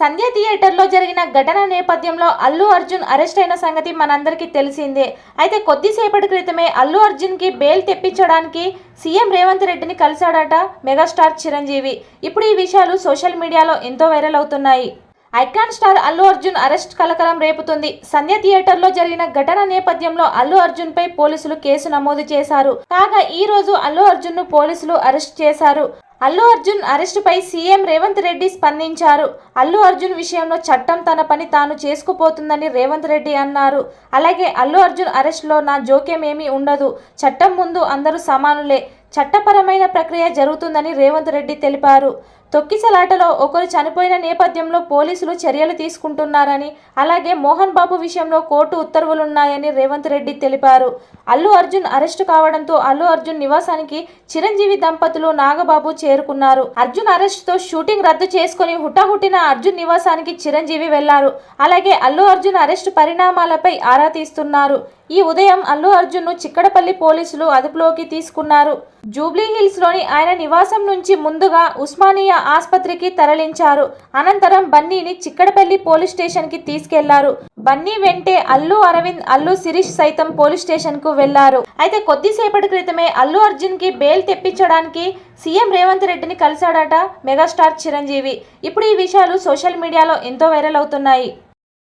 సంధ్య థియేటర్లో జరిగిన ఘటన నేపథ్యంలో అల్లు అర్జున్ అరెస్ట్ అయిన సంగతి మనందరికీ తెలిసిందే. అయితే కొద్దిసేపటి క్రితమే అల్లు అర్జున్కి బెయిల్ తెప్పించడానికి సీఎం రేవంత్ రెడ్డిని కలిశాడట మెగాస్టార్ చిరంజీవి. ఇప్పుడు ఈ విషయాలు సోషల్ మీడియాలో ఎంతో వైరల్ అవుతున్నాయి. Icon star Allu Arjun arrest కలకలం రేపుతుంది. సంధ్య థియేటర్లో జరిగిన ఘటన నేపథ్యంలో అల్లు అర్జున్ పై పోలీసులు కేసు నమోదు చేశారు. కాగా ఈ రోజు అల్లు అర్జున్ను పోలీసులు అరెస్ట్ చేశారు. అల్లు అర్జున్ అరెస్టుపై సీఎం రేవంత్ రెడ్డి స్పందించారు. అల్లు అర్జున్ విషయంలో చట్టం తన పని తాను చేసుకుపోతుందని రేవంత్ రెడ్డి అన్నారు. అలాగే అల్లు అర్జున్ అరెస్టులో నా జోక్యం ఏమీ ఉండదు. చట్టం ముందు అందరూ సమానులే. చట్టపరమైన ప్రక్రియ జరుగుతుందని రేవంత్ రెడ్డి తెలిపారు. తొక్కిసలాటలో ఒకరు చనిపోయిన నేపథ్యంలో పోలీసులు చర్యలు తీసుకుంటున్నారని అలాగే మోహన్ బాబు విషయంలో కోర్టు ఉత్తర్వులున్నాయని రేవంత్ రెడ్డి తెలిపారు. అల్లు అర్జున్ అరెస్టు కావడంతో అల్లు అర్జున్ నివాసానికి చిరంజీవి దంపతులు నాగబాబు చేరుకున్నారు. అర్జున్ అరెస్టుతో షూటింగ్ రద్దు చేసుకుని హుటాహుటిన అర్జున్ నివాసానికి చిరంజీవి వెళ్ళారు. అలాగే అల్లు అర్జున్ అరెస్టు పరిణామాలపై ఆరా తీస్తున్నారు. ఈ ఉదయం అల్లు అర్జున్ను చిక్కడపల్లి పోలీసులు అదుపులోకి తీసుకున్నారు. జూబ్లీహిల్స్లోని లోని ఆయన నివాసం నుంచి ముందుగా ఉస్మానియా ఆసుపత్రికి తరలించారు. అనంతరం బన్నీని చిక్కడపల్లి పోలీస్ స్టేషన్కి తీసుకెళ్ళారు. బన్నీ వెంటే అల్లు అరవింద్ అల్లు శిరీష్ సైతం పోలీస్ స్టేషన్కు వెళ్ళారు. అయితే కొద్దిసేపటి క్రితమే అల్లు అర్జున్కి బెయిల్ తెప్పించడానికి సీఎం రేవంత్ రెడ్డిని కలిశాడట మెగాస్టార్ చిరంజీవి. ఇప్పుడు ఈ విషయాలు సోషల్ మీడియాలో ఎంతో వైరల్ అవుతున్నాయి.